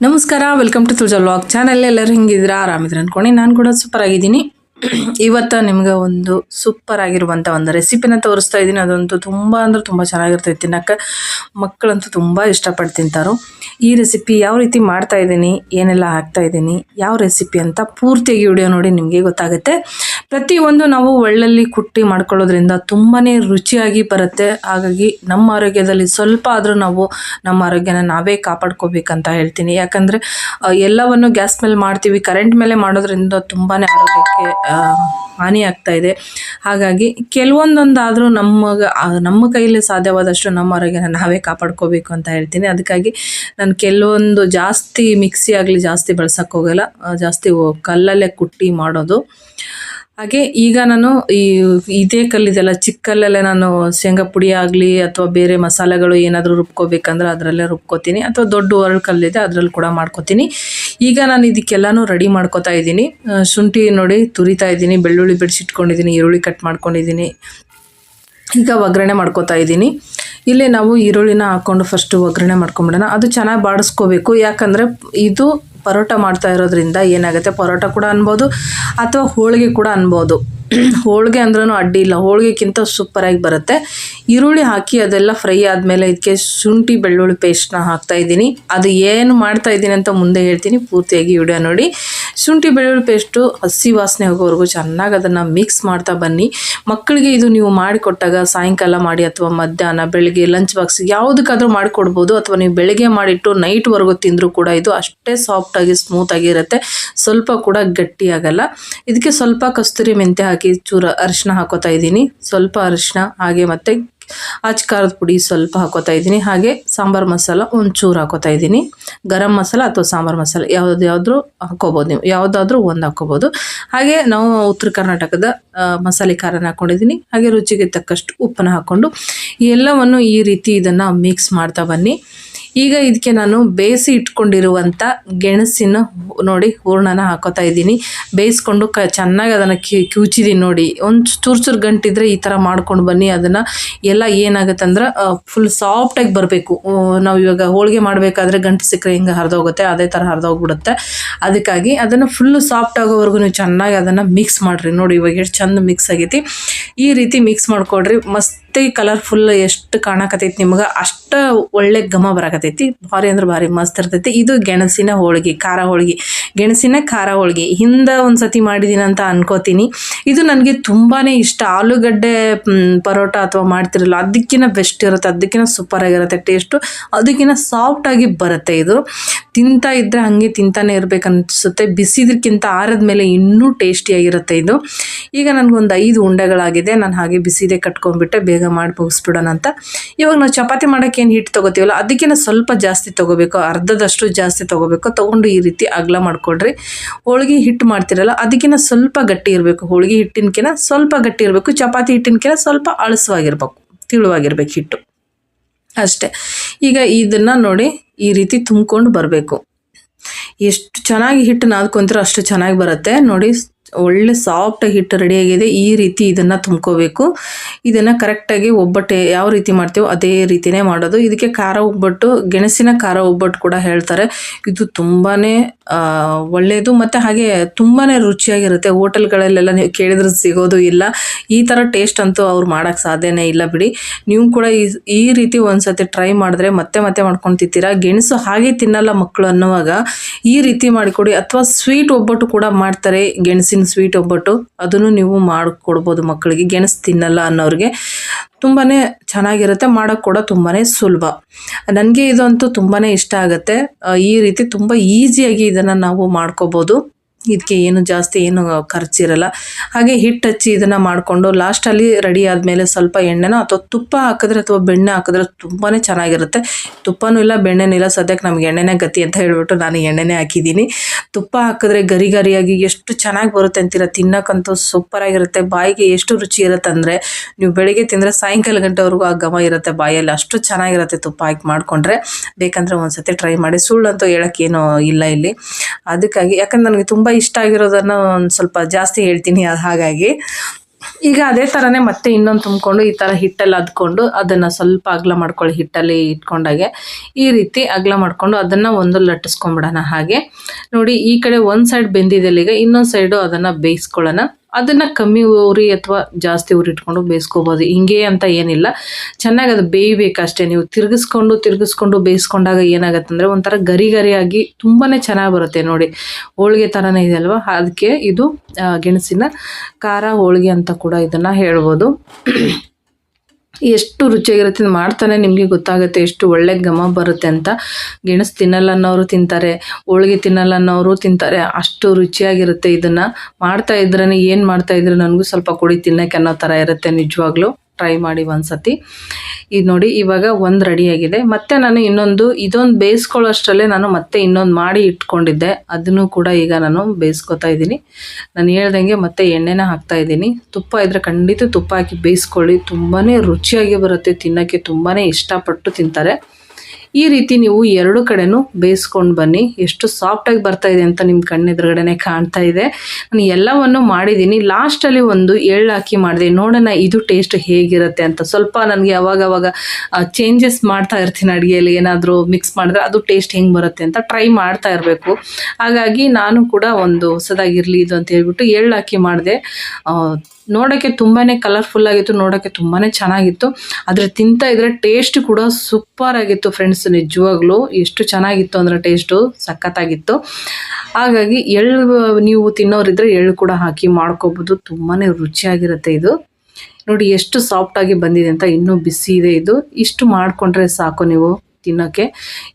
ನಮಸ್ಕಾರ welcome to Tulaja vlog channel ಎಲ್ಲರೂ ಹೆಂಗಿದ್ದೀರಾ? ಆರಾಮಿದ್ರೆ ಅನ್ಕೊಂಡು ನಾನು ಕೂಡ ಸೂಪರ್ ಆಗಿದ್ದೀನಿ. ಇವತ್ತು ನಿಮ್ಗೆ ಒಂದು ಸೂಪರ್ ಆಗಿರುವಂತ ಒಂದು ರೆಸಿಪಿನ ತೋರಿಸ್ತಾ ಇದ್ದೀನಿ. ಅದಂತೂ ತುಂಬ ಅಂದ್ರೆ ತುಂಬ ಚೆನ್ನಾಗಿರ್ತೈತೆ ತಿನ್ನಕ್ಕೆ ಮಕ್ಕಳಂತೂ ತುಂಬ ಇಷ್ಟಪಟ್ಟು ತಿಂತಾರೋ. ಈ ರೆಸಿಪಿ ಯಾವ ರೀತಿ ಮಾಡ್ತಾ ಇದ್ದೀನಿ, ಏನೆಲ್ಲ ಹಾಕ್ತಾ ಇದ್ದೀನಿ, ಯಾವ ರೆಸಿಪಿ ಅಂತ ಪೂರ್ತಿಯಾಗಿ ವಿಡಿಯೋ ನೋಡಿ ನಿಮಗೆ ಗೊತ್ತಾಗುತ್ತೆ. ಪ್ರತಿಯೊಂದು ನಾವು ಒಳ್ಳಲ್ಲಿ ಕುಟ್ಟಿ ಮಾಡ್ಕೊಳ್ಳೋದ್ರಿಂದ ತುಂಬಾ ರುಚಿಯಾಗಿ ಬರುತ್ತೆ. ಹಾಗಾಗಿ ನಮ್ಮ ಆರೋಗ್ಯದಲ್ಲಿ ಸ್ವಲ್ಪ ಆದರೂ ನಾವು ನಮ್ಮ ಆರೋಗ್ಯನ ನಾವೇ ಕಾಪಾಡ್ಕೋಬೇಕಂತ ಹೇಳ್ತೀನಿ. ಯಾಕಂದರೆ ಎಲ್ಲವನ್ನು ಗ್ಯಾಸ್ ಮೇಲೆ ಮಾಡ್ತೀವಿ. ಕರೆಂಟ್ ಮೇಲೆ ಮಾಡೋದ್ರಿಂದ ತುಂಬಾ ಆರೋಗ್ಯಕ್ಕೆ ಹಾನಿ ಆಗ್ತಾ ಇದೆ. ಹಾಗಾಗಿ ಕೆಲವೊಂದೊಂದಾದರೂ ನಮಗೆ ನಮ್ಮ ಕೈಯಲ್ಲಿ ಸಾಧ್ಯವಾದಷ್ಟು ನಮ್ಮ ಆರೋಗ್ಯನ ನಾವೇ ಕಾಪಾಡ್ಕೋಬೇಕು ಅಂತ ಹೇಳ್ತೀನಿ. ಅದಕ್ಕಾಗಿ ನಾನು ಕೆಲವೊಂದು ಜಾಸ್ತಿ ಮಿಕ್ಸಿ ಆಗಲಿ ಜಾಸ್ತಿ ಬಳಸೋಕ್ಕೋಗಲ್ಲ ಜಾಸ್ತಿ ಕಲ್ಲಲ್ಲೇ ಕುಟ್ಟಿ ಮಾಡೋದು. ಹಾಗೆ ಈಗ ನಾನು ಈ, ಇದೇ ಕಲ್ಲಿದೆಲ್ಲ ಚಿಕ್ಕ ಕಲ್ಲಲ್ಲೇ ನಾನು ಶೇಂಗಾ ಪುಡಿ ಆಗಲಿ ಅಥವಾ ಬೇರೆ ಮಸಾಲೆಗಳು ಏನಾದರೂ ರುಬ್ಕೋಬೇಕಂದ್ರೆ ಅದರಲ್ಲೇ ರುಬ್ಕೋತೀನಿ. ಅಥವಾ ದೊಡ್ಡ ಒರಳು ಕಲ್ಲಿದೆ ಅದರಲ್ಲಿ ಕೂಡ ಮಾಡ್ಕೋತೀನಿ. ಈಗ ನಾನು ಇದಕ್ಕೆಲ್ಲನೂ ರೆಡಿ ಮಾಡ್ಕೋತಾ ಇದ್ದೀನಿ. ಶುಂಠಿ ನೋಡಿ ತುರಿತಾ ಇದ್ದೀನಿ. ಬೆಳ್ಳುಳ್ಳಿ ಬಿಡಿಸಿಟ್ಕೊಂಡಿದ್ದೀನಿ. ಈರುಳ್ಳಿ ಕಟ್ ಮಾಡ್ಕೊಂಡಿದ್ದೀನಿ. ಈಗ ಒಗ್ಗರಣೆ ಮಾಡ್ಕೋತಾ ಇದ್ದೀನಿ. ಇಲ್ಲಿ ನಾವು ಈರುಳ್ಳಿನ ಹಾಕ್ಕೊಂಡು ಫಸ್ಟು ಒಗ್ಗರಣೆ ಮಾಡ್ಕೊಂಬಿಡೋಣ. ಅದು ಚೆನ್ನಾಗಿ ಬಾಡಿಸ್ಕೋಬೇಕು. ಯಾಕಂದರೆ ಇದು ಪರೋಟ ಮಾಡ್ತಾ ಇರೋದ್ರಿಂದ ಏನಾಗುತ್ತೆ? ಪರೋಟ ಕೂಡ ಅನ್ಬೋದು ಅಥವಾ ಹೋಳಿಗೆ ಕೂಡ ಅನ್ಬೋದು. ಹೋಳಿಗೆ ಅಂದ್ರೂ ಅಡ್ಡಿ ಇಲ್ಲ. ಹೋಳಿಗೆಕ್ಕಿಂತ ಸೂಪರಾಗಿ ಬರುತ್ತೆ. ಈರುಳ್ಳಿ ಹಾಕಿ ಅದೆಲ್ಲ ಫ್ರೈ ಆದಮೇಲೆ ಇದಕ್ಕೆ ಶುಂಠಿ, ಬೆಳ್ಳುಳ್ಳಿ ಪೇಸ್ಟ್ನ ಹಾಕ್ತಾ ಇದ್ದೀನಿ. ಅದು ಏನು ಮಾಡ್ತಾ ಇದ್ದೀನಿ ಅಂತ ಮುಂದೆ ಹೇಳ್ತೀನಿ. ಪೂರ್ತಿಯಾಗಿ ವಿಡಿಯೋ ನೋಡಿ. ಶುಂಠಿ, ಬೆಳ್ಳುಳ್ಳಿ ಪೇಸ್ಟು ಹಸಿ ವಾಸನೆ ಹೋಗೋವರೆಗೂ ಚೆನ್ನಾಗಿ ಅದನ್ನು ಮಿಕ್ಸ್ ಮಾಡ್ತಾ ಬನ್ನಿ. ಮಕ್ಕಳಿಗೆ ಇದು ನೀವು ಮಾಡಿಕೊಟ್ಟಾಗ ಸಾಯಂಕಾಲ ಮಾಡಿ ಅಥವಾ ಮಧ್ಯಾಹ್ನ, ಬೆಳಿಗ್ಗೆ ಲಂಚ್ ಬಾಕ್ಸ್ ಯಾವುದಕ್ಕಾದರೂ ಮಾಡಿಕೊಡ್ಬೋದು. ಅಥವಾ ನೀವು ಬೆಳಿಗ್ಗೆ ಮಾಡಿಟ್ಟು ನೈಟ್ವರೆಗೂ ತಿಂದರೂ ಕೂಡ ಇದು ಅಷ್ಟೇ ಸಾಫ್ಟಾಗಿ ಸ್ಮೂತಾಗಿರುತ್ತೆ ಸ್ವಲ್ಪ ಕೂಡ ಗಟ್ಟಿಯಾಗಲ್ಲ. ಇದಕ್ಕೆ ಸ್ವಲ್ಪ ಕಸ್ತೂರಿ ಮೆಂತ್ಯ ಚೂರ ಅರಿಶಿನ ಹಾಕೋತಾ ಇದ್ದೀನಿ. ಸ್ವಲ್ಪ ಅರಿಶಿನ ಹಾಗೆ ಮತ್ತು ಆಚ್ ಖಾರದ ಪುಡಿ ಸ್ವಲ್ಪ ಹಾಕೋತಾ ಇದ್ದೀನಿ. ಹಾಗೆ ಸಾಂಬಾರು ಮಸಾಲ ಒಂಚೂರು ಹಾಕೋತಾ ಇದ್ದೀನಿ. ಗರಂ ಮಸಾಲ ಅಥವಾ ಸಾಂಬಾರು ಮಸಾಲ ಯಾವ್ದು ಯಾವ್ದು ಹಾಕೋಬೋದು ನೀವು. ಯಾವುದಾದ್ರೂ ಒಂದು ಹಾಕೋಬೋದು. ಹಾಗೆ ನಾವು ಉತ್ತರ ಕರ್ನಾಟಕದ ಮಸಾಲೆ ಖಾರನ ಹಾಕೊಂಡಿದ್ದೀನಿ. ಹಾಗೆ ರುಚಿಗೆ ತಕ್ಕಷ್ಟು ಉಪ್ಪನ್ನು ಹಾಕ್ಕೊಂಡು ಎಲ್ಲವನ್ನು ಈ ರೀತಿ ಇದನ್ನು ಮಿಕ್ಸ್ ಮಾಡ್ತಾ ಬನ್ನಿ. ಈಗ ಇದಕ್ಕೆ ನಾನು ಬೇಯಿಸಿ ಇಟ್ಕೊಂಡಿರುವಂಥ ಗೆಣಸಿನ ನೋಡಿ ಹೂರ್ಣನ ಹಾಕೋತಾ ಇದ್ದೀನಿ. ಬೇಯಿಸ್ಕೊಂಡು ಕ ಚೆನ್ನಾಗಿ ಅದನ್ನು ಕಿ ಕಿವುಚಿದೀನಿ ನೋಡಿ. ಒಂದು ಚೂರು ಚೂರು ಗಂಟಿದ್ರೆ ಈ ಥರ ಮಾಡ್ಕೊಂಡು ಬನ್ನಿ. ಅದನ್ನು ಎಲ್ಲ ಏನಾಗುತ್ತೆ ಅಂದ್ರೆ ಫುಲ್ ಸಾಫ್ಟಾಗಿ ಬರಬೇಕು. ನಾವು ಇವಾಗ ಹೋಳಿಗೆ ಮಾಡಬೇಕಾದ್ರೆ ಗಂಟು ಸಿಕ್ಕರೆ ಹಿಂಗೆ ಹರಿದೋಗುತ್ತೆ. ಅದೇ ಥರ ಹರಿದೋಗ್ಬಿಡುತ್ತೆ. ಅದಕ್ಕಾಗಿ ಅದನ್ನು ಫುಲ್ಲು ಸಾಫ್ಟ್ ಆಗೋವರೆಗೂ ನೀವು ಚೆನ್ನಾಗಿ ಅದನ್ನು ಮಿಕ್ಸ್ ಮಾಡಿರಿ. ನೋಡಿ ಇವಾಗ ಎಷ್ಟು ಚೆಂದ ಮಿಕ್ಸ್ ಆಗೈತಿ. ಈ ರೀತಿ ಮಿಕ್ಸ್ ಮಾಡಿಕೊಡ್ರಿ. ಮಸ್ತಿ ಕಲರ್ಫುಲ್ ಎಷ್ಟು ಕಾಣಕತ್ತೈತಿ ನಿಮ್ಗೆ. ಅಷ್ಟು ಒಳ್ಳೆ ಘಮ ಬರಕತ್ತೈತಿ ಭಾರಿ ಅಂದ್ರೆ ಭಾರಿ ಮಸ್ತ್ ಇರ್ತೈತಿ. ಇದು ಗೆಣಸಿನ ಹೋಳಿಗೆ, ಖಾರ ಹೋಳಿಗೆ. ಗೆಣಸಿನ ಖಾರ ಹೋಳಿಗೆ. ಹಿಂದೆ ಒಂದು ಸತಿ ಮಾಡಿದ್ದೀನಿ ಅಂತ ಅನ್ಕೋತೀನಿ. ಇದು ನನಗೆ ತುಂಬಾ ಇಷ್ಟ. ಆಲೂಗಡ್ಡೆ ಪರೋಟ ಅಥವಾ ಮಾಡ್ತಿರಲ್ಲ ಅದಕ್ಕಿಂತ ಬೆಸ್ಟ್ ಇರುತ್ತೆ. ಅದಕ್ಕಿಂತ ಸೂಪರ್ ಆಗಿರುತ್ತೆ. ಟೇಸ್ಟು ಅದಕ್ಕಿಂತ ಸಾಫ್ಟಾಗಿ ಬರುತ್ತೆ ಇದು. ತಿಂತಾ ಇದ್ದರೆ ಹಾಗೆ ತಿಂತಾನೆ ಇರ್ಬೇಕನ್ಸುತ್ತೆ ಬಿಸಿದಕ್ಕಿಂತ ಆರದ ಮೇಲೆ ಇನ್ನೂ ಟೇಸ್ಟಿಯಾಗಿರುತ್ತೆ ಇದು. ಈಗ ನನಗೊಂದು ಐದು ಉಂಡೆಗಳಾಗಿದೆ. ನಾನು ಹಾಗೆ ಬಿಸಿದೆ ಕಟ್ಕೊಂಡ್ಬಿಟ್ಟೆ. ಬೇಗ ಮಾಡಿ ಮುಗಿಸ್ಬಿಡೋಣ ಅಂತ. ಇವಾಗ ನಾವು ಚಪಾತಿ ಮಾಡೋಕ್ಕೆ ಏನು ಹಿಟ್ಟು ತೊಗೋತೀವಲ್ಲ ಅದಕ್ಕಿಂತ ಸ್ವಲ್ಪ ಜಾಸ್ತಿ ತೊಗೋಬೇಕು, ಅರ್ಧದಷ್ಟು ಜಾಸ್ತಿ ತೊಗೋಬೇಕು, ತೊಗೊಂಡು ಈ ರೀತಿ ಅಗಲ ಮಾಡ್ಕೊಳ್ರಿ. ಹೋಳಿಗೆ ಹಿಟ್ಟು ಮಾಡ್ತಿರಲ್ಲ ಅದಕ್ಕಿಂತ ಸ್ವಲ್ಪ ಗಟ್ಟಿ ಇರಬೇಕು. ಹೋಳಿಗೆ ಹಿಟ್ಟಿನಕಿನ ಸ್ವಲ್ಪ ಗಟ್ಟಿ ಇರಬೇಕು, ಚಪಾತಿ ಹಿಟ್ಟಿನಕಿನ ಸ್ವಲ್ಪ ಅಳಸವಾಗಿರ್ಬೇಕು, ತಿಳುವಾಗಿರ್ಬೇಕು ಹಿಟ್ಟು. ಅಷ್ಟೇ. ಈಗ ಇದನ್ನು ನೋಡಿ ಈ ರೀತಿ ತುಂಬ್ಕೊಂಡು ಬರಬೇಕು. ಎಷ್ಟು ಚೆನ್ನಾಗಿ ಹಿಟ್ಟು ನಾದ್ಕೊಂತೀರೋ ಅಷ್ಟು ಚೆನ್ನಾಗಿ ಬರುತ್ತೆ. ನೋಡಿ ಒಳ್ಳೆ ಸಾಫ್ಟ್ ಹಿಟ್ಟು ರೆಡಿಯಾಗಿದೆ ಈ ರೀತಿ ಇದನ್ನು ತುಂಬ್ಕೋಬೇಕು. ಇದನ್ನು ಕರೆಕ್ಟಾಗಿ ಒಬ್ಬಟ್ಟು ಯಾವ ರೀತಿ ಮಾಡ್ತೀವೋ ಅದೇ ರೀತಿನೇ ಮಾಡೋದು. ಇದಕ್ಕೆ ಖಾರ ಒಬ್ಬಟ್ಟು, ಗೆಣಸಿನ ಖಾರ ಒಬ್ಬಟ್ಟು ಕೂಡ ಹೇಳ್ತಾರೆ. ಇದು ತುಂಬಾ ಒಳ್ಳೆಯದು ಮತ್ತು ಹಾಗೆ ತುಂಬಾ ರುಚಿಯಾಗಿರುತ್ತೆ. ಹೋಟೆಲ್ಗಳಲ್ಲೆಲ್ಲ ನೀವು ಕೇಳಿದ್ರೆ ಸಿಗೋದು ಇಲ್ಲ. ಈ ಥರ ಟೇಸ್ಟ್ ಅಂತೂ ಅವ್ರು ಮಾಡೋಕ್ಕೆ ಸಾಧ್ಯನೇ ಇಲ್ಲ ಬಿಡಿ. ನೀವು ಕೂಡ ಈ ಈ ರೀತಿ ಒಂದ್ಸತಿ ಟ್ರೈ ಮಾಡಿದ್ರೆ ಮತ್ತೆ ಮತ್ತೆ ಮಾಡ್ಕೊಂಡು ತಿಂತೀರಾ ಗೆಣಸು ಹಾಗೆ ತಿನ್ನಲ್ಲ ಮಕ್ಕಳು ಅನ್ನುವಾಗ ಈ ರೀತಿ ಮಾಡಿಕೊಡಿ. ಅಥವಾ ಸ್ವೀಟ್ ಒಬ್ಬಟ್ಟು ಕೂಡ ಮಾಡ್ತಾರೆ ಗೆಣಸಿನ ಸ್ವೀಟ್ ಒಬ್ಬಟ್ಟು, ಅದನ್ನು ನೀವು ಮಾಡಿಕೊಡ್ಬೋದು ಮಕ್ಕಳಿಗೆ. ಗೆಣಸು ತಿನ್ನಲ್ಲ ಅನ್ನೋರಿಗೆ ತುಂಬಾ ಚೆನ್ನಾಗಿರುತ್ತೆ ಮಾಡೋಕ್ಕೆ ಕೂಡ ತುಂಬಾ ಸುಲಭ. ನನಗೆ ಇದಂತೂ ತುಂಬಾ ಇಷ್ಟ ಆಗುತ್ತೆ. ಈ ರೀತಿ ತುಂಬ ಈಸಿಯಾಗಿ ಇದನ್ನು ನಾವು ಮಾಡ್ಕೋಬೋದು. ಇದಕ್ಕೆ ಏನು ಜಾಸ್ತಿ ಏನು ಖರ್ಚಿರಲ್ಲ ಹಾಗೆ ಹಿಟ್ಟು ಹಚ್ಚಿ ಇದನ್ನು ಮಾಡಿಕೊಂಡು ಲಾಸ್ಟಲ್ಲಿ ರೆಡಿ ಆದಮೇಲೆ ಸ್ವಲ್ಪ ಎಣ್ಣೆನ ಅಥವಾ ತುಪ್ಪ ಹಾಕಿದ್ರೆ ಅಥವಾ ಬೆಣ್ಣೆ ಹಾಕಿದ್ರೆ ತುಂಬಾ ಚೆನ್ನಾಗಿರುತ್ತೆ. ತುಪ್ಪನೂ ಇಲ್ಲ, ಬೆಣ್ಣೆನೂ ಇಲ್ಲ. ಸದ್ಯಕ್ಕೆ ನಮ್ಗೆ ಎಣ್ಣೆನೇ ಗತಿ ಅಂತ ಹೇಳಿಬಿಟ್ಟು ನಾನು ಎಣ್ಣೆನೇ ಹಾಕಿದ್ದೀನಿ. ತುಪ್ಪ ಹಾಕಿದ್ರೆ ಗರಿ ಗರಿಯಾಗಿ ಎಷ್ಟು ಚೆನ್ನಾಗಿ ಬರುತ್ತೆ ಅಂತೀರ? ತಿನ್ನಕ್ಕಂತೂ ಸೂಪರಾಗಿರುತ್ತೆ ಬಾಯಿಗೆ ಎಷ್ಟು ರುಚಿ ಇರುತ್ತೆ ಅಂದರೆ ನೀವು ಬೆಳಿಗ್ಗೆ ತಿಂದರೆ ಸಾಯಂಕಾಲ ಗಂಟೆವರೆಗೂ ಆ ಘಮ ಇರುತ್ತೆ ಬಾಯಲ್ಲಿ. ಅಷ್ಟು ಚೆನ್ನಾಗಿರುತ್ತೆ ತುಪ್ಪ ಹಾಕಿ ಮಾಡಿಕೊಂಡ್ರೆ. ಬೇಕಂದ್ರೆ ಒಂದ್ಸತಿ ಟ್ರೈ ಮಾಡಿ. ಸುಳ್ಳಂತೂ ಹೇಳೋಕ್ಕೇನು ಇಲ್ಲ ಇಲ್ಲಿ. ಅದಕ್ಕಾಗಿ ಯಾಕಂದ್ರೆ ನನಗೆ ತುಂಬ ಇಷ್ಟ ಆಗಿರೋದನ್ನು ಒಂದು ಸ್ವಲ್ಪ ಜಾಸ್ತಿ ಹೇಳ್ತೀನಿ ಹಾಗಾಗಿ. ಈಗ ಅದೇ ಥರನೇ ಮತ್ತೆ ಇನ್ನೊಂದು ತುಂಬಿಕೊಂಡು ಈ ಥರ ಹಿಟ್ಟಲ್ಲಿ ಅದ್ಕೊಂಡು ಅದನ್ನು ಸ್ವಲ್ಪ ಅಗಲ ಮಾಡ್ಕೊಳ್ಳಿ ಹಿಟ್ಟಲ್ಲಿ ಇಟ್ಕೊಂಡಾಗೆ. ಈ ರೀತಿ ಅಗಲ ಮಾಡಿಕೊಂಡು ಅದನ್ನು ಒಂದು ಲಟ್ಟಿಸ್ಕೊಂಬಿಡೋಣ ಹಾಗೆ. ನೋಡಿ ಈ ಕಡೆ ಒಂದು ಸೈಡ್ ಬೆಂದಿದೆಲ್ಲ ಈಗ ಇನ್ನೊಂದು ಸೈಡು ಅದನ್ನು ಬೇಯಿಸ್ಕೊಳ್ಳೋಣ. ಅದನ್ನು ಕಮ್ಮಿ ಉರಿ ಅಥವಾ ಜಾಸ್ತಿ ಉರಿ ಇಟ್ಕೊಂಡು ಬೇಯಿಸ್ಕೋಬೋದು. ಹಿಂಗೆ ಅಂತ ಏನಿಲ್ಲ. ಚೆನ್ನಾಗಿ ಅದು ಬೇಯಬೇಕಷ್ಟೇ ನೀವು ತಿರುಗಿಸ್ಕೊಂಡು ತಿರುಗಿಸ್ಕೊಂಡು ಬೇಯಿಸ್ಕೊಂಡಾಗ ಏನಾಗುತ್ತೆ ಅಂದರೆ ಒಂಥರ ಗರಿ ಗರಿಯಾಗಿ ತುಂಬಾ ಚೆನ್ನಾಗಿ ಬರುತ್ತೆ ನೋಡಿ. ಹೋಳಿಗೆ ಥರನೇ ಇದೆ ಅಲ್ವಾ? ಅದಕ್ಕೆ ಇದು ಗೆಣಸಿನ ಖಾರ ಹೋಳಿಗೆ ಅಂತ ಕೂಡ ಇದನ್ನು ಹೇಳ್ಬೋದು. ಎಷ್ಟು ರುಚಿಯಾಗಿರುತ್ತೆ ಮಾಡ್ತಾನೆ ನಿಮಗೆ ಗೊತ್ತಾಗುತ್ತೆ, ಎಷ್ಟು ಒಳ್ಳೆ ಘಮ ಬರುತ್ತೆ ಅಂತ. ಗೆಣಸು ತಿನ್ನಲ್ಲ ಅನ್ನೋರು ತಿಂತಾರೆ, ಹೋಳಿಗೆ ತಿನ್ನಲ್ಲ ಅನ್ನೋರು ತಿಂತಾರೆ, ಅಷ್ಟು ರುಚಿಯಾಗಿರುತ್ತೆ ಇದನ್ನು. ಮಾಡ್ತಾ ಇದ್ರೆ ಏನು ಮಾಡ್ತಾ ಇದ್ರೆ ನನಗೂ ಸ್ವಲ್ಪ ಕೊಡಿ ತಿನ್ನೋಕೆ ಅನ್ನೋ ಥರ ಇರುತ್ತೆ ನಿಜವಾಗ್ಲೂ. ಟ್ರೈ ಮಾಡಿ ಒಂದ್ಸತಿ. ಇದು ನೋಡಿ ಇವಾಗ ಒಂದು ರೆಡಿಯಾಗಿದೆ ಮತ್ತೆ ನಾನು ಇನ್ನೊಂದು, ಇದೊಂದು ಬೇಯಿಸ್ಕೊಳ್ಳೋಷ್ಟರಲ್ಲೇ ನಾನು ಮತ್ತೆ ಇನ್ನೊಂದು ಮಾಡಿ ಇಟ್ಕೊಂಡಿದ್ದೆ. ಅದನ್ನು ಕೂಡ ಈಗ ನಾನು ಬೇಯಿಸ್ಕೊತಾ ಇದ್ದೀನಿ. ನಾನು ಹೇಳ್ದಂಗೆ ಮತ್ತೆ ಎಣ್ಣೆನ ಹಾಕ್ತಾ ಇದ್ದೀನಿ. ತುಪ್ಪ ಇದ್ರೆ ಖಂಡಿತ ತುಪ್ಪ ಹಾಕಿ ಬೇಯಿಸ್ಕೊಳ್ಳಿ. ತುಂಬಾ ರುಚಿಯಾಗಿ ಬರುತ್ತೆ ತಿನ್ನೋಕ್ಕೆ. ತುಂಬಾ ಇಷ್ಟಪಟ್ಟು ತಿಂತಾರೆ. ಈ ರೀತಿ ನೀವು ಎರಡು ಕಡೆನೂ ಬೇಯಿಸ್ಕೊಂಡು ಬನ್ನಿ. ಎಷ್ಟು ಸಾಫ್ಟಾಗಿ ಬರ್ತಾ ಇದೆ ಅಂತ ನಿಮ್ಮ ಕಣ್ಣೆದುರುಗಡೆನೆ ಕಾಣ್ತಾ ಇದೆ. ನಾನು ಎಲ್ಲವನ್ನು ಮಾಡಿದ್ದೀನಿ. ಲಾಸ್ಟಲ್ಲಿ ಒಂದು ಎಳ್ಳು ಹಾಕಿ ಮಾಡಿದೆ. ನೋಡೋಣ, ಇದು ಟೇಸ್ಟ್ ಹೇಗಿರುತ್ತೆ ಅಂತ. ಸ್ವಲ್ಪ ನನಗೆ ಅವಾಗ ಅವಾಗ ಚೇಂಜಸ್ ಮಾಡ್ತಾ ಇರ್ತೀನಿ ಅಡುಗೆಯಲ್ಲಿ. ಏನಾದರೂ ಮಿಕ್ಸ್ ಮಾಡಿದ್ರೆ ಅದು ಟೇಸ್ಟ್ ಹೆಂಗೆ ಬರುತ್ತೆ ಅಂತ ಟ್ರೈ ಮಾಡ್ತಾ ಇರಬೇಕು. ಹಾಗಾಗಿ ನಾನು ಕೂಡ ಒಂದು ಹೊಸದಾಗಿರಲಿ ಇದು ಅಂತ ಹೇಳ್ಬಿಟ್ಟು ಎಳ್ಳು ಹಾಕಿ ಮಾಡಿದೆ. ನೋಡೋಕ್ಕೆ ತುಂಬಾ ಕಲರ್ಫುಲ್ ಆಗಿತ್ತು ನೋಡೋಕ್ಕೆ ತುಂಬಾ ಚೆನ್ನಾಗಿತ್ತು. ಆದರೆ ತಿಂತ ಇದ್ರೆ ಟೇಸ್ಟ್ ಕೂಡ ಸೂಪರ್ ಆಗಿತ್ತು ಫ್ರೆಂಡ್ಸ್ ನಿಜವಾಗ್ಲೂ ಎಷ್ಟು ಚೆನ್ನಾಗಿತ್ತು ಅಂದರೆ ಟೇಸ್ಟು ಸಖತ್ತಾಗಿತ್ತು. ಹಾಗಾಗಿ ಎಳ್ಳು, ನೀವು ತಿನ್ನೋರಿದ್ರೆ ಎಳ್ಳು ಕೂಡ ಹಾಕಿ ಮಾಡ್ಕೋಬೋದು ತುಂಬಾ ರುಚಿಯಾಗಿರುತ್ತೆ ಇದು. ನೋಡಿ, ಎಷ್ಟು ಸಾಫ್ಟಾಗಿ ಬಂದಿದೆ ಅಂತ ಇನ್ನೂ ಬಿಸಿ ಇದೆ ಇದು. ಇಷ್ಟು ಮಾಡಿಕೊಂಡ್ರೆ ಸಾಕು ನೀವು. ತಿನ್ನೋಕ್ಕೆ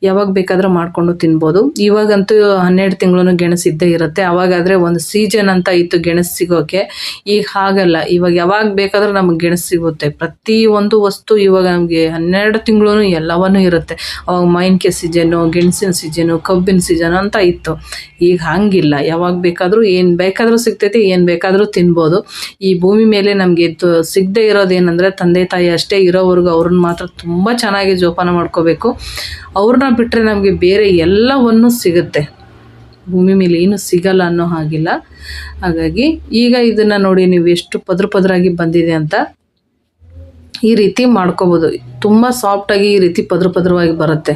ಯಾವಾಗ ಬೇಕಾದರೂ ಮಾಡಿಕೊಂಡು ತಿನ್ಬೋದು. ಇವಾಗಂತೂ ಹನ್ನೆರಡು ತಿಂಗಳು ಗೆಣಸು ಇದ್ದೇ ಇರುತ್ತೆ. ಅವಾಗಾದರೆ ಒಂದು ಸೀಸನ್ ಅಂತ ಇತ್ತು ಗೆಣಸು ಸಿಗೋಕ್ಕೆ ಈಗ ಹಾಗಲ್ಲ. ಇವಾಗ ಯಾವಾಗ ಬೇಕಾದರೂ ನಮಗೆ ಗೆಣಸು ಸಿಗುತ್ತೆ. ಪ್ರತಿ ಒಂದು ವಸ್ತು ಇವಾಗ ನಮಗೆ ಹನ್ನೆರಡು ತಿಂಗಳು ಎಲ್ಲವನ್ನೂ ಇರುತ್ತೆ. ಅವಾಗ ಮಾವಿನಕಾಯಿ ಸೀಸನ್ನು, ಗೆಣಸಿನ ಸೀಜನು ಕಬ್ಬಿನ ಸೀಸನ್ ಅಂತ ಇತ್ತು. ಈಗ ಹಾಗಿಲ್ಲ. ಯಾವಾಗ ಬೇಕಾದರೂ ಏನು ಬೇಕಾದರೂ ಸಿಗ್ತೈತಿ, ಏನು ಬೇಕಾದರೂ ತಿನ್ಬೋದು. ಈ ಭೂಮಿ ಮೇಲೆ ನಮಗೆ ಸಿಗದೆ ಇರೋದೇನೆಂದರೆ ತಂದೆ ತಾಯಿ ಅಷ್ಟೇ ಇರೋವರೆಗೂ ಅವ್ರನ್ನ ಮಾತ್ರ ತುಂಬ ಚೆನ್ನಾಗಿ ಜೋಪಾನ ಮಾಡ್ಕೋಬೇಕು. ಅವ್ರನ್ನ ಬಿಟ್ಟರೆ ನಮಗೆ ಬೇರೆ ಎಲ್ಲವನ್ನೂ ಸಿಗುತ್ತೆ. ಭೂಮಿ ಮೇಲೆ ಏನು ಸಿಗಲ್ಲ ಅನ್ನೋ ಹಾಗಿಲ್ಲ. ಹಾಗಾಗಿ ಈಗ ಇದನ್ನು ನೋಡಿ ನೀವು ಎಷ್ಟು ಪದ್ರ ಪದರಾಗಿ ಬಂದಿದೆ ಅಂತ ಈ ರೀತಿ ಮಾಡ್ಕೋಬೋದು. ತುಂಬ ಸಾಫ್ಟಾಗಿ ಈ ರೀತಿ ಪದ್ರ ಪದ್ರವಾಗಿ ಬರುತ್ತೆ.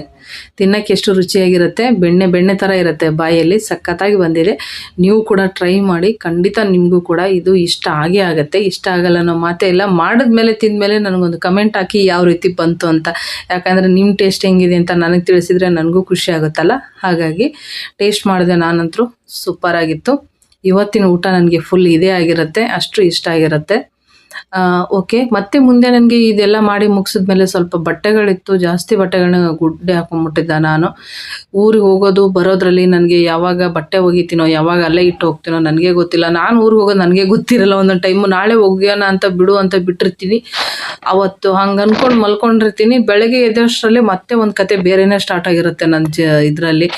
ತಿನ್ನಕ್ಕೆ ಎಷ್ಟು ರುಚಿಯಾಗಿರುತ್ತೆ? ಬೆಣ್ಣೆ ಬೆಣ್ಣೆ ಥರ ಇರುತ್ತೆ ಬಾಯಲ್ಲಿ, ಸಖತ್ತಾಗಿ ಬಂದಿದೆ. ನೀವು ಕೂಡ ಟ್ರೈ ಮಾಡಿ, ಖಂಡಿತ ನಿಮಗೂ ಕೂಡ ಇದು ಇಷ್ಟ ಆಗೇ ಆಗುತ್ತೆ. ಇಷ್ಟ ಆಗಲ್ಲ ಅನ್ನೋ ಮಾತೇ ಇಲ್ಲ. ಮಾಡಿದ್ಮೇಲೆ, ತಿಂದಮೇಲೆ ನನಗೊಂದು ಕಮೆಂಟ್ ಹಾಕಿ ಯಾವ ರೀತಿ ಬಂತು ಅಂತ. ಯಾಕಂದರೆ ನಿಮ್ಮ ಟೇಸ್ಟ್ ಹೆಂಗಿದೆ ಅಂತ ನನಗೆ ತಿಳಿಸಿದರೆ ನನಗೂ ಖುಷಿ ಆಗುತ್ತಲ್ಲ? ಹಾಗಾಗಿ ಟೇಸ್ಟ್ ಮಾಡಿದೆ ನಾನಂತರೂ. ಸೂಪರ್ ಆಗಿತ್ತು. ಇವತ್ತಿನ ಊಟ ನನಗೆ ಫುಲ್ ಇದೇ ಆಗಿರುತ್ತೆ. ಅಷ್ಟು ಇಷ್ಟ ಆಗಿರುತ್ತೆ. ಓಕೆ ಮತ್ತೆ ಮುಂದೆ ನನಗೆ ಇದೆಲ್ಲ ಮಾಡಿ ಮುಗಿಸಿದ್ಮೇಲೆ ಸ್ವಲ್ಪ ಬಟ್ಟೆಗಳಿತ್ತು. ಜಾಸ್ತಿ ಬಟ್ಟೆಗಳನ್ನ ಗುಡ್ಡೆ ಹಾಕೊಂಡ್ಬಿಟ್ಟಿದ್ದೆ ನಾನು. ಊರಿಗೆ ಹೋಗೋದು, ಬರೋದ್ರಲ್ಲಿ ನನಗೆ ಯಾವಾಗ ಬಟ್ಟೆ ಒಗಿತೀನೋ, ಯಾವಾಗ ಅಲ್ಲೇ ಇಟ್ಟು ಹೋಗ್ತೀನೋ ನನಗೆ ಗೊತ್ತಿಲ್ಲ. ನಾನು ಊರಿಗೆ ಹೋಗೋದು ನನಗೆ ಗೊತ್ತಿರಲ್ಲ. ಒಂದೊಂದು ಟೈಮು ನಾಳೆ ಹೋಗ್ಯಾನ ಅಂತ ಬಿಡು ಅಂತ ಬಿಟ್ಟಿರ್ತೀನಿ. ಅವತ್ತು ಹಂಗೆ ಅಂದ್ಕೊಂಡು ಮಲ್ಕೊಂಡಿರ್ತೀನಿ. ಬೆಳಗ್ಗೆ ಎದ್ದಷ್ಟರಲ್ಲಿ ಮತ್ತೆ ಒಂದು ಕತೆ ಬೇರೆನೇ ಸ್ಟಾರ್ಟ್ ಆಗಿರುತ್ತೆ ನನ್ನ ಜ ಇದರಲ್ಲಿ.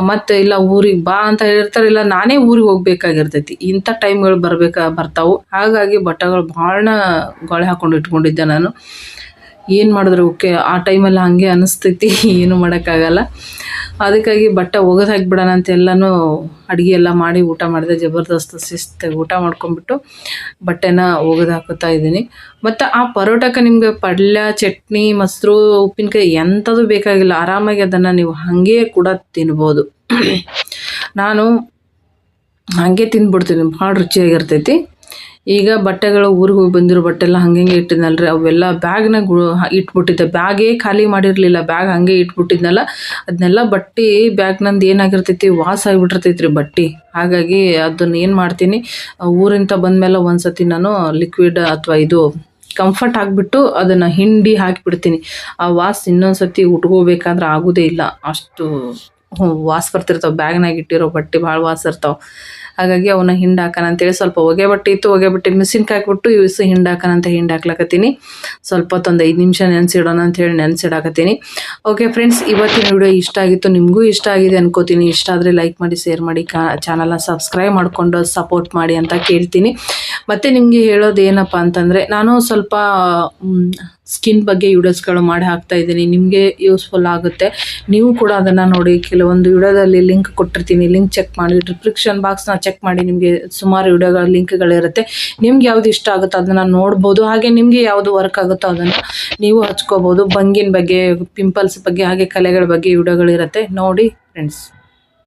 ಮತ್ತೆ ಇಲ್ಲ ಊರಿಗೆ ಬಾ ಅಂತ ಹೇಳಿರ್ತಾರೆ. ಇಲ್ಲ ನಾನೇ ಊರಿಗೆ ಹೋಗ್ಬೇಕಾಗಿರ್ತೈತಿ. ಇಂಥ ಟೈಮ್ಗಳು ಬರಬೇಕಾ, ಬರ್ತಾವೆ. ಹಾಗಾಗಿ ಬಟ್ಟೆಗಳು ಭಾಳ ಗೊಳೆ ಹಾಕೊಂಡು ಇಟ್ಕೊಂಡಿದ್ದೆ ನಾನು. ಏನು ಮಾಡಿದ್ರೆ ಓಕೆ, ಆ ಟೈಮಲ್ಲಿ ಹಾಗೆ ಅನಿಸ್ತೈತಿ. ಏನು ಮಾಡೋಕ್ಕಾಗಲ್ಲ. ಅದಕ್ಕಾಗಿ ಬಟ್ಟೆ ಒಗೆದು ಹಾಕಿಬಿಡೋಣ ಅಂತ ಎಲ್ಲನೂ ಅಡುಗೆ ಎಲ್ಲ ಮಾಡಿ ಊಟ ಮಾಡಿದೆ, ಜಬರ್ದಸ್ತ್ ಶಿಸ್ತಾಗಿ ಊಟ ಮಾಡ್ಕೊಂಬಿಟ್ಟು ಬಟ್ಟೆನ ಒಗೆದು ಹಾಕುತ್ತಾ ಇದ್ದೀನಿ. ಮತ್ತು ಆ ಪರೋಟಕ್ಕೆ ನಿಮಗೆ ಪಲ್ಯ, ಚಟ್ನಿ, ಮೊಸರು, ಉಪ್ಪಿನಕಾಯಿ ಎಂಥದ್ದು ಬೇಕಾಗಿಲ್ಲ. ಆರಾಮಾಗಿ ಅದನ್ನು ನೀವು ಹಾಗೆ ಕೂಡ ತಿನ್ಬೋದು. ನಾನು ಹಾಗೆ ತಿಂದ್ಬಿಡ್ತೀನಿ ಭಾಳ ರುಚಿಯಾಗಿರ್ತೈತಿ. ಈಗ ಬಟ್ಟೆಗಳು ಊರಿಗೆ ಹೋಗಿ ಬಂದಿರೋ ಬಟ್ಟೆ ಎಲ್ಲ ಹಂಗೆ ಇಟ್ಟಿದ್ನಲ್ಲ ರೀ ಅವೆಲ್ಲ ಬ್ಯಾಗ್ನಾಗ ಇಟ್ಬಿಟ್ಟಿದ್ದೆ. ಬ್ಯಾಗೇ ಖಾಲಿ ಮಾಡಿರಲಿಲ್ಲ. ಬ್ಯಾಗ್ ಹಾಗೆ ಇಟ್ಬಿಟ್ಟಿದ್ನಲ್ಲ. ಅದನ್ನೆಲ್ಲ ಬಟ್ಟೆ ಬ್ಯಾಗ್ ನಂದು ಏನಾಗಿರ್ತೈತಿ? ವಾಸ ಆಗಿಬಿಟ್ಟಿರ್ತೈತಿ ರೀ ಬಟ್ಟೆ. ಹಾಗಾಗಿ ಅದನ್ನ ಏನು ಮಾಡ್ತೀನಿ? ಊರಿಂದ ಬಂದಮೇಲೆ ಒಂದು ಸತಿ ನಾನು ಲಿಕ್ವಿಡ್ ಅಥವಾ ಇದು ಕಂಫರ್ಟ್ ಹಾಕ್ಬಿಟ್ಟು ಅದನ್ನು ಹಿಂಡಿ ಹಾಕಿಬಿಡ್ತೀನಿ. ಆ ವಾಸ್ ಇನ್ನೊಂದು ಸತಿ ಉಟ್ಕೋಬೇಕಾದ್ರೆ ಆಗೋದೇ ಇಲ್ಲ. ಅಷ್ಟು ವಾಸ ಬರ್ತಿರ್ತಾವೆ. ಬ್ಯಾಗ್ನಾಗ ಇಟ್ಟಿರೋ ಬಟ್ಟೆ ಭಾಳ ವಾಸ ಇರ್ತಾವೆ. ಹಾಗಾಗಿ ಅವನ್ನ ಹಿಂಡು ಹಾಕೋಣ ಅಂತೇಳಿ ಸ್ವಲ್ಪ ಹೊಗೆ ಬಟ್ಟೆ ಇತ್ತು, ಹೊಗೆ ಬಟ್ಟೆ ಮಿಷಿನ್ಗೆ ಹಾಕ್ಬಿಟ್ಟು ಇವಿಸು ಹಿಂಡಿ ಹಾಕೋಣ ಅಂತ ಹಿಂಡು ಹಾಕ್ಲಕತ್ತೀನಿ ಸ್ವಲ್ಪ ಹೊತ್ತೊಂದು ಐದು ನಿಮಿಷ ನೆನೆಸಿಡೋಣ ಅಂತೇಳಿ ನೆನೆಸಿಡಾಕತ್ತೀನಿ. ಓಕೆ ಫ್ರೆಂಡ್ಸ್ ಇವತ್ತಿನ ವಿಡಿಯೋ ಇಷ್ಟ ಆಗಿತ್ತು, ನಿಮಗೂ ಇಷ್ಟ ಆಗಿದೆ ಅನ್ಕೋತೀನಿ. ಇಷ್ಟ ಆದರೆ ಲೈಕ್ ಮಾಡಿ ಶೇರ್ ಮಾಡಿ ಚಾನಲ್ನ ಸಬ್ಸ್ಕ್ರೈಬ್ ಮಾಡಿಕೊಂಡು ಸಪೋರ್ಟ್ ಮಾಡಿ ಅಂತ ಕೇಳ್ತೀನಿ. ಮತ್ತು ನಿಮಗೆ ಹೇಳೋದು ಏನಪ್ಪ ಅಂತಂದರೆ, ನಾನು ಸ್ವಲ್ಪ ಸ್ಕಿನ್ ಬಗ್ಗೆ ವಿಡಿಯೋಸ್ಗಳು ಮಾಡಿ ಹಾಕ್ತಾ ಇದ್ದೀನಿ, ನಿಮಗೆ ಯೂಸ್ಫುಲ್ ಆಗುತ್ತೆ. ನೀವು ಕೂಡ ಅದನ್ನು ನೋಡಿ, ಕೆಲವೊಂದು ವಿಡಿಯೋದಲ್ಲಿ ಲಿಂಕ್ ಕೊಟ್ಟಿರ್ತೀನಿ, ಲಿಂಕ್ ಚೆಕ್ ಮಾಡಿ ಡಿಸ್ಕ್ರಿಪ್ಷನ್ ಬಾಕ್ಸ್ನ ಚೆಕ್ ಮಾಡಿ, ನಿಮಗೆ ಸುಮಾರು ವಿಡಿಯೋಗಳ ಲಿಂಕ್ಗಳಿರುತ್ತೆ ನಿಮ್ಗೆ ಯಾವ್ದು ಇಷ್ಟ ಆಗುತ್ತೋ ಅದನ್ನು ನೋಡ್ಬೋದು, ಹಾಗೆ ನಿಮಗೆ ಯಾವುದು ವರ್ಕ್ ಆಗುತ್ತೋ ಅದನ್ನು ನೀವು ಹಚ್ಕೋಬೋದು. ಬಂಗಿನ ಬಗ್ಗೆ ಪಿಂಪಲ್ಸ್ ಬಗ್ಗೆ, ಹಾಗೆ ಕಲೆಗಳ ಬಗ್ಗೆ ವಿಡಿಯೋಗಳಿರುತ್ತೆ ನೋಡಿ ಫ್ರೆಂಡ್ಸ್